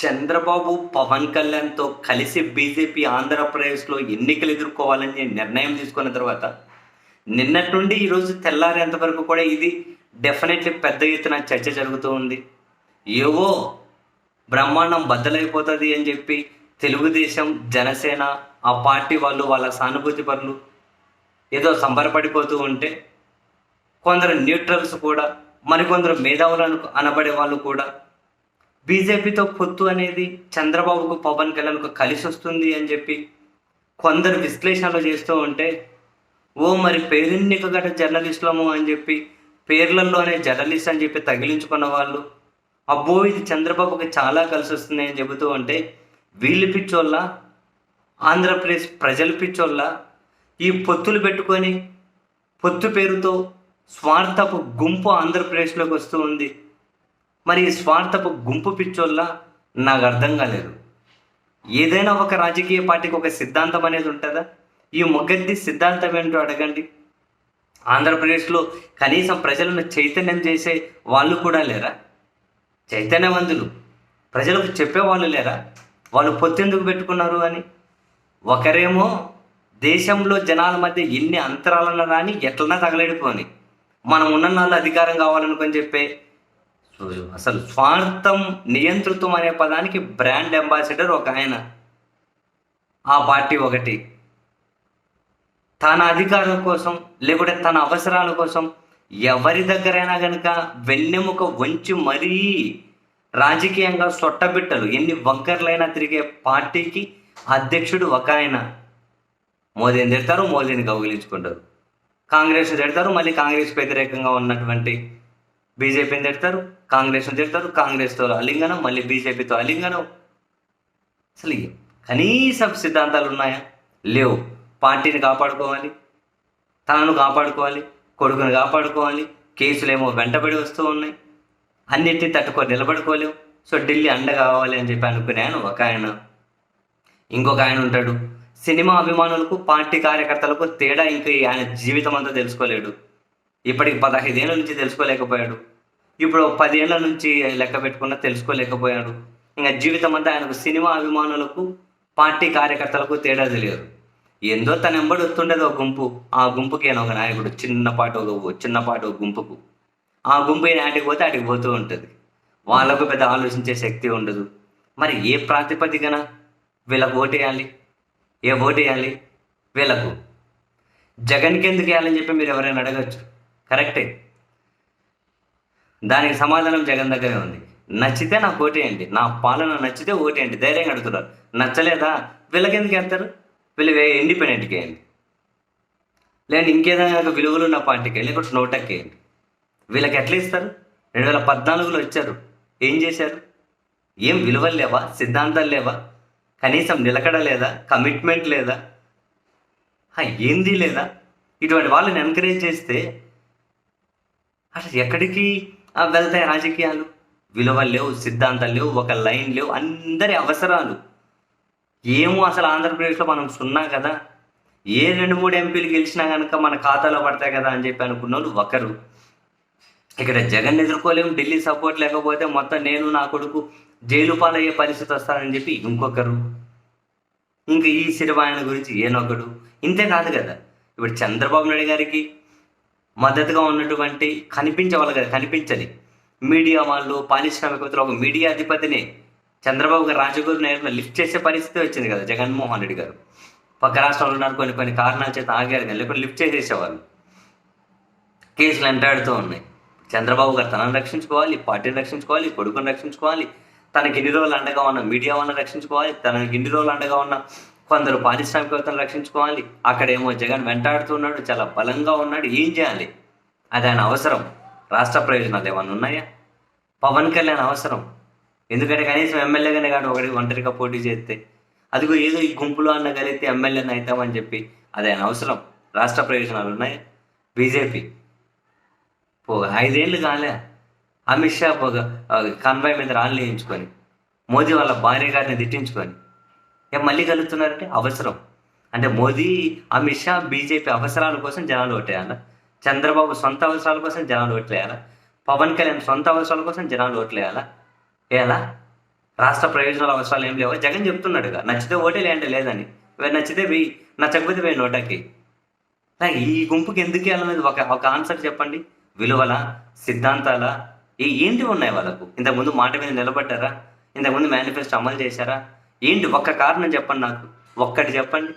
చంద్రబాబు పవన్ కళ్యాణ్తో కలిసి బీజేపీ ఆంధ్రప్రదేశ్లో ఎన్నికలు ఎదుర్కోవాలని నిర్ణయం తీసుకున్న తర్వాత నిన్నటి నుండి ఈరోజు తెల్లారేంత వరకు కూడా ఇది డెఫినెట్లీ పెద్ద ఎత్తున చర్చ జరుగుతూ ఉంది. ఏవో బ్రహ్మాండం బద్దలైపోతుంది అని చెప్పి తెలుగుదేశం జనసేన ఆ పార్టీ వాళ్ళు వాళ్ళ సానుభూతి పనులు ఏదో సంబరపడిపోతూ ఉంటే కొందరు న్యూట్రల్స్ కూడా మరికొందరు మేధావులను అనబడే వాళ్ళు కూడా బీజేపీతో పొత్తు అనేది చంద్రబాబుకు పవన్ కళ్యాణ్కు కలిసి వస్తుంది అని చెప్పి కొందరు విశ్లేషణలు చేస్తూ ఉంటే ఓ మరి పేరెన్నిక గట జర్నలిస్టులము అని చెప్పి పేర్లలోనే జర్నలిస్ట్ అని చెప్పి తగిలించుకున్న వాళ్ళు అబ్బో ఇది చంద్రబాబుకి చాలా కలిసి వస్తుంది అని చెబుతూ ఉంటే వీళ్ళు పిచ్చోళ్ళ ఆంధ్రప్రదేశ్ ప్రజలు పిచ్చోళ్ళ ఈ పొత్తులు పెట్టుకొని పొత్తు పేరుతో స్వార్థపు గుంపు ఆంధ్రప్రదేశ్లోకి వస్తూ ఉంది. మరి ఈ స్వార్థపు గుంపు పిచ్చోళ్ళ నాకు అర్థం కాలేదు. ఏదైనా ఒక రాజకీయ పార్టీకి ఒక సిద్ధాంతం అనేది ఉంటుందా? ఈ మొగ్గద్ది సిద్ధాంతం ఏంటో అడగండి. ఆంధ్రప్రదేశ్లో కనీసం ప్రజలను చైతన్యం చేసే వాళ్ళు కూడా లేరా? చైతన్యవంతులు. ప్రజలకు చెప్పేవాళ్ళు లేరా? వాళ్ళు పొత్తెందుకు పెట్టుకున్నారు అని? ఒకరేమో దేశంలో జనాల మధ్య ఎన్ని అంతరాలన్నా రాని ఎట్లన్నా తగలేడిపోని. మనం ఉన్న నాళ్ళు అధికారం కావాలనుకొని చెప్పే అసలు స్వార్థం నియంతృత్వం అనే పదానికి బ్రాండ్ అంబాసిడర్ ఒక ఆయన. ఆ పార్టీ ఒకటి. తన అధికారం కోసం లేకుంటే తన అవసరాల కోసం ఎవరి దగ్గరైనా కనుక వెన్నెముక వంచి మరీ రాజకీయంగా సొట్టబిట్టలు ఎన్ని వంకర్లైనా తిరిగే పార్టీకి అధ్యక్షుడు ఒక ఆయన. మోదీని తిడతారు మోదీని కౌగిలించుకుంటారు. కాంగ్రెస్ తిడతారు మళ్ళీ కాంగ్రెస్ వ్యతిరేకంగా ఉన్నటువంటి బీజేపీని తిడతారు? కాంగ్రెస్ని తిడతారు. కాంగ్రెస్తో అలింగనం మళ్ళీ బీజేపీతో అలింగనం. అసలు కనీసం సిద్ధాంతాలు ఉన్నాయా? లేవు. పార్టీని కాపాడుకోవాలి తనను కాపాడుకోవాలి కొడుకుని కాపాడుకోవాలి కేసులేమో వెంటబడి వస్తూ ఉన్నాయి. అన్నిటిని తట్టుకొని నిలబడుకోలేవు. సో ఢిల్లీ అండ కావాలి అని చెప్పి అనుకున్నాను ఒక ఆయన? ఇంకొక ఆయన ఉంటాడు. సినిమా అభిమానులకు పార్టీ కార్యకర్తలకు తేడా ఇంకా ఆయన జీవితం అంతా తెలుసుకోలేడు. ఇప్పటికి పదహైదేళ్ళ నుంచి తెలుసుకోలేకపోయాడు. ఇప్పుడు పదేళ్ళ నుంచి లెక్క పెట్టుకున్నా తెలుసుకోలేకపోయాడు. ఇంకా జీవితం అంతా ఆయనకు సినిమా అభిమానులకు పార్టీ కార్యకర్తలకు తేడా తెలియదు. ఏందో తన ఎంబడి వస్తుండేది ఒక గుంపు. ఆ గుంపుకి ఆయన ఒక నాయకుడు చిన్నపాటి ఒక చిన్నపాటి ఒక గుంపుకు. ఆ గుంపు ఈయన ఆటికి పోతే ఆటికి పోతూ ఉంటుంది. వాళ్ళకు పెద్ద ఆలోచించే శక్తి ఉండదు. మరి ఏ ప్రాతిపదికన వీళ్ళకు ఓటేయాలి? ఏ ఓటేయాలి? వీళ్ళకు. జగన్కి ఎందుకు వేయాలని చెప్పి మీరు ఎవరైనా అడగచ్చు? కరెక్టే. దానికి సమాధానం జగన్ దగ్గరే ఉంది. నచ్చితే నాకు ఓటేయండి. నా పాలన నచ్చితే ఓటేయండి. ధైర్యంగా అడుగుతున్నారు. నచ్చలేదా? వీళ్ళకి ఎందుకు వెళ్తారు వీళ్ళు ఇండిపెండెంట్కి వేయండి. లేదంటే ఇంకేదైనా ఒక విలువలు ఉన్న పార్టీకి లేకుంటే నోటకి వేయండి. వీళ్ళకి ఎట్లా ఇస్తారు? రెండు వేల పద్నాలుగులో వచ్చారు ఏం చేశారు? ఏం విలువలు లేవా? సిద్ధాంతాలు లేవా? కనీసం నిలకడ లేదా? కమిట్మెంట్ లేదా? ఏంది లేదా? ఇటువంటి వాళ్ళని ఎంకరేజ్ చేస్తే అసలు ఎక్కడికి వెళ్తాయి రాజకీయాలు? విలువలు లేవు సిద్ధాంతాలు లేవు ఒక లైన్ లేవు అందరి అవసరాలు. ఏమో అసలు ఆంధ్రప్రదేశ్లో మనం సున్నా కదా? ఏ రెండు మూడు ఎంపీలు గెలిచినా కనుక మన ఖాతాలో పడతాయి కదా అని చెప్పి అనుకున్న వాళ్ళు ఒకరు. ఇక్కడ జగన్ ఎదుర్కోలేము ఢిల్లీ సపోర్ట్ లేకపోతే మొత్తం నేను నా కొడుకు జైలు పాలయ్యే పరిస్థితి వస్తానని చెప్పి ఇంకొకరు. ఇంకా ఈ సిరివాయన గురించి ఏనొకడు. ఇంతే కాదు కదా? ఇప్పుడు చంద్రబాబు నాయుడు గారికి మద్దతుగా ఉన్నటువంటి కనిపించే వాళ్ళు కదా కనిపించని. మీడియా వాళ్ళు పారిశ్రామికవేత్తలు ఒక మీడియా అధిపతిని చంద్రబాబు గారు రాజగురు నేరుగా లిఫ్ట్ చేసే పరిస్థితి వచ్చింది కదా జగన్మోహన్ రెడ్డి గారు. పక్క రాష్ట్రాలు ఉన్నారు కొన్ని కొన్ని కారణాల చేత ఆగారు కానీ లేకపోతే లిఫ్ట్ చేసేసేవాళ్ళు. కేసులు ఎంటాడుతూ ఉన్నాయి. చంద్రబాబు గారు తనను రక్షించుకోవాలి పార్టీని రక్షించుకోవాలి కొడుకుని రక్షించుకోవాలి. తనకి ఇన్ని రోజులు అండగా ఉన్న మీడియా వాళ్ళని రక్షించుకోవాలి తనకి ఇన్ని రోజులు అండగా ఉన్న కొందరు పారిశ్రామికవేత్తలను రక్షించుకోవాలి. అక్కడేమో జగన్ వెంటాడుతున్నాడు చాలా బలంగా ఉన్నాడు ఏం చేయాలి? అది ఆయన అవసరం. రాష్ట్ర ప్రయోజనాలు ఏమైనా ఉన్నాయా? పవన్ కళ్యాణ్ అవసరం. ఎందుకంటే కనీసం ఎమ్మెల్యేగానే కాదు ఒకటి ఒంటరిగా పోటీ చేస్తే. అదిగో ఏదో ఈ గుంపులో అన్న కలిగితే ఎమ్మెల్యేని అవుతామని చెప్పి అది ఆయన అవసరం. రాష్ట్ర ప్రయోజనాలు ఉన్నాయా? బీజేపీ. పో ఐదేళ్ళు కాలే. అమిత్ షా పోగ కన్వాయ్ మీద రాళ్ళు వేయించుకొని మోదీ వాళ్ళ భార్య గారిని తిట్టించుకొని ఇక మళ్ళీ కలుగుతున్నారంటే అవసరం. అంటే మోదీ అమిత్ షా బీజేపీ అవసరాల కోసం జనాలు ఓటేయాలా చంద్రబాబు సొంత అవసరాల కోసం జనాలు ఓట్లేయాలా? పవన్ కళ్యాణ్ సొంత అవసరాల కోసం జనాలు ఓట్లేయాలా? ఎలా? రాష్ట్ర ప్రయోజనాల అవసరాలు ఏం లేవో? జగన్ చెప్తున్నాడుగా నచ్చితే ఓటే లేదంటే లేదని. నచ్చితే వెయ్యి నచ్చకపోతే వెయ్యి నోటాకి ఈ గుంపుకి ఎందుకు వెళ్ళాలనేది ఒక ఒక ఆన్సర్ చెప్పండి. విలువల సిద్ధాంతాల? ఏంటి ఉన్నాయి వాళ్ళకు? ఇంతకుముందు మాట మీద నిలబడ్డారా? ఇంతకుముందు మేనిఫెస్టో అమలు చేశారా? ఏంటి ఒక్క కారణం చెప్పండి నాకు. ఒక్కటి చెప్పండి.